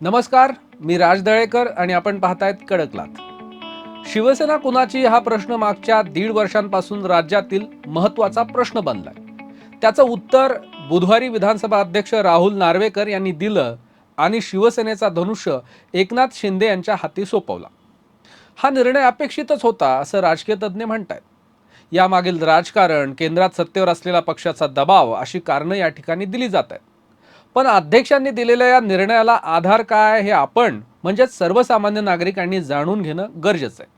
नमस्कार मी राज दळेकर आणि आपण पाहतायत कडकलात. शिवसेना कुणाची हा प्रश्न मागच्या दीड वर्षांपासून राज्यातील महत्त्वाचा प्रश्न बनलाय. त्याचं उत्तर बुधवारी विधानसभा अध्यक्ष राहुल नार्वेकर यांनी दिलं आणि शिवसेनेचा धनुष्य एकनाथ शिंदे यांच्या हाती सोपवला. हा निर्णय अपेक्षितच होता असं राजकीय तज्ज्ञ म्हणतायत. यामागील राजकारण केंद्रात सत्तेवर असलेला पक्षाचा दबाव अशी कारणं या ठिकाणी दिली जात आहेत. पण अध्यक्षांनी दिलेल्या या निर्णयाला आधार काय हे आपण म्हणजेच सर्वसामान्य नागरिकांनी जाणून घेणं गरजेचं आहे.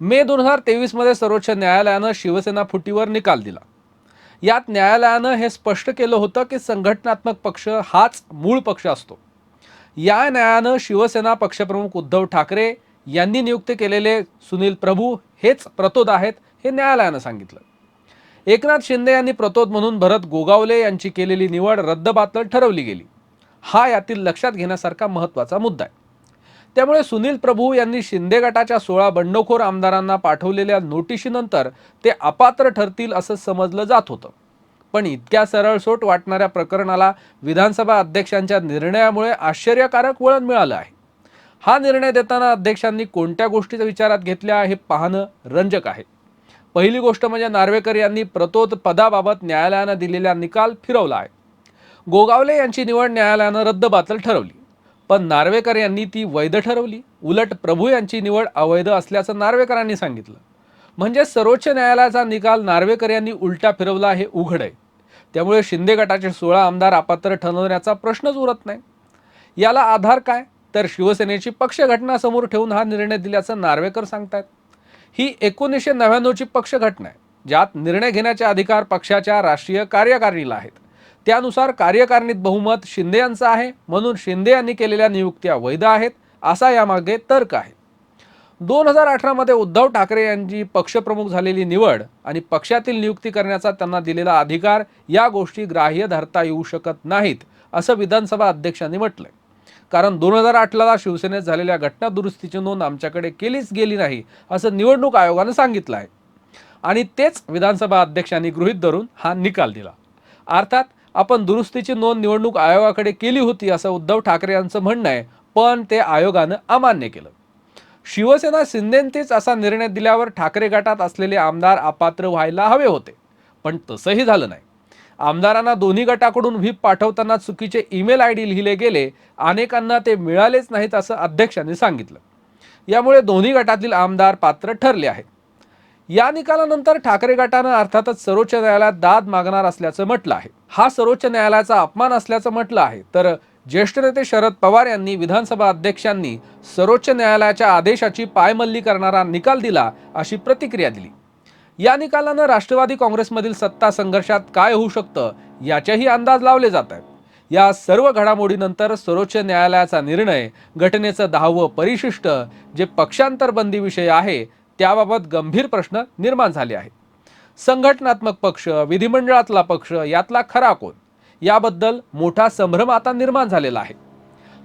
मे दोन हजार तेवीसमध्ये सर्वोच्च न्यायालयानं शिवसेना फुटीवर निकाल दिला. यात न्यायालयानं हे स्पष्ट केलं होतं की संघटनात्मक पक्ष हाच मूळ पक्ष असतो. या न्यायानं शिवसेना पक्षप्रमुख उद्धव ठाकरे यांनी नियुक्त केलेले सुनील प्रभू हेच प्रतोद आहेत हे न्यायालयानं सांगितलं. एकनाथ शिंदे यांनी प्रतोद म्हणून भरत गोगावले यांची केलेली निवड रद्दबातल ठरवली गेली. हा यातील लक्षात घेण्यासारखा महत्त्वाचा मुद्दा आहे. त्यामुळे सुनील प्रभू यांनी शिंदे गटाच्या सोळा बंडखोर आमदारांना पाठवलेल्या नोटिशीनंतर ते अपात्र ठरतील असं समजलं जात होतं. पण इतक्या सरळसोट वाटणाऱ्या प्रकरणाला विधानसभा अध्यक्षांच्या निर्णयामुळे आश्चर्यकारक वळण मिळालं आहे. हा निर्णय देताना अध्यक्षांनी कोणत्या गोष्टीचा विचारात घेतल्या हे पाहणं रंजक आहे. पहिली गोष्ट म्हणजे नार्वेकर यांनी प्रतोद पदाबाबत न्यायालयानं दिलेला निकाल फिरवला आहे. गोगावले यांची निवड न्यायालयानं रद्दबातल ठरवली. पण नार्वेकर यांनी ती वैध ठरवली. उलट प्रभू यांची निवड अवैध असल्याचं नार्वेकरांनी सांगितलं. म्हणजे सर्वोच्च न्यायालयाचा निकाल नार्वेकर यांनी उलटा फिरवला हे उघड आहे. त्यामुळे शिंदे गटाचे सोळा आमदार अपात्र ठरवण्याचा प्रश्नच उरत नाही. याला आधार काय? तर शिवसेनेची पक्षघटना समोर ठेवून हा निर्णय दिल्याचं नार्वेकर सांगतायत. ही एकोणीसशे नव्याण्णवची पक्षघटना आहे ज्यात निर्णय घेण्याचे अधिकार पक्षाच्या राष्ट्रीय कार्यकारिणीला आहेत. त्यानुसार कार्यकारिणीत बहुमत शिंदे यांचं आहे म्हणून शिंदे यांनी केलेल्या नियुक्त्या वैध आहेत असा यामागे तर्क आहे. दोन हजार अठरामध्ये उद्धव ठाकरे यांची पक्षप्रमुख झालेली निवड आणि पक्षातील नियुक्ती करण्याचा त्यांना दिलेला अधिकार या गोष्टी ग्राह्य धरता येऊ शकत नाहीत असं विधानसभा अध्यक्षांनी म्हटलंय. कारण दोन हजार आठला शिवसेनेत झालेल्या घटना दुरुस्तीची नोंद आमच्याकडे केलीच गेली नाही असं निवडणूक आयोगानं सांगितलं आहे. आणि तेच विधानसभा अध्यक्षांनी गृहीत धरून हा निकाल दिला. अर्थात आपण दुरुस्तीची नोंद निवडणूक आयोगाकडे केली होती असं उद्धव ठाकरे यांचं म्हणणं आहे पण ते आयोगानं अमान्य केलं. शिवसेना शिंदेंतेच असा निर्णय दिल्यावर ठाकरे गटात असलेले आमदार अपात्र व्हायला हवे होते पण तसंही झालं नाही. आमदारांना दोन्ही गटाकडून व्हीप पाठवताना चुकीचे ईमेल आय डी लिहिले गेले अनेकांना ते मिळालेच नाहीत असं अध्यक्षांनी सांगितलं. यामुळे दोन्ही गटातील आमदार पात्र ठरले आहेत. या निकालानंतर ठाकरे गटानं अर्थातच सर्वोच्च न्यायालयात दाद मागणार असल्याचं म्हटलं आहे. हा सर्वोच्च न्यायालयाचा अपमान असल्याचं म्हटलं आहे. तर ज्येष्ठ नेते शरद पवार यांनी विधानसभा अध्यक्षांनी सर्वोच्च न्यायालयाच्या आदेशाची पायमल्ली करणारा निकाल दिला अशी प्रतिक्रिया दिली. या निकालानं राष्ट्रवादी काँग्रेसमधील सत्ता संघर्षात काय होऊ शकतं याचेही अंदाज लावले जात आहेत. या सर्व घडामोडीनंतर सर्वोच्च न्यायालयाचा निर्णय घटनेचं दहावं परिशिष्ट जे पक्षांतर बंदीविषयी आहे त्याबाबत गंभीर प्रश्न निर्माण झाले आहेत. संघटनात्मक पक्ष विधिमंडळातला पक्ष यातला खरा कोण? याबद्दल मोठा संभ्रम आता निर्माण झालेला आहे.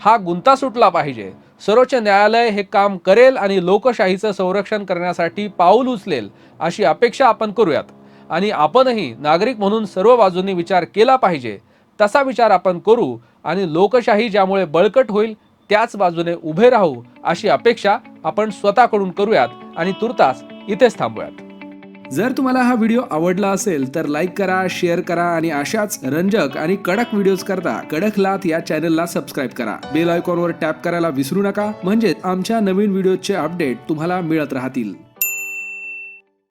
हा गुंता सुटला पाहिजे. सर्वोच्च न्यायालय हे काम करेल आणि लोकशाहीचं संरक्षण करण्यासाठी पाऊल उचलेल अशी अपेक्षा आपण करूयात. आणि आपणही नागरिक म्हणून सर्व बाजूंनी विचार केला पाहिजे. तसा विचार आपण करू आणि लोकशाही ज्यामुळे बळकट होईल त्याच बाजूने उभे राहू अशी अपेक्षा आपण स्वतःकडून करूयात आणि तुर्तास इथेच थांबूयात. जर तुम्हाला हा व्हिडिओ आवडला असेल तर लाईक करा शेअर करा आणि अशाच रंजक आणि कडक व्हिडिओज करता कडक लात या चॅनलला सबस्क्राईब करा. बेल आयकॉनवर टॅप करायला विसरू नका. म्हणजे आमच्या नवीन व्हिडिओचे अपडेट तुम्हाला मिळत राहतील.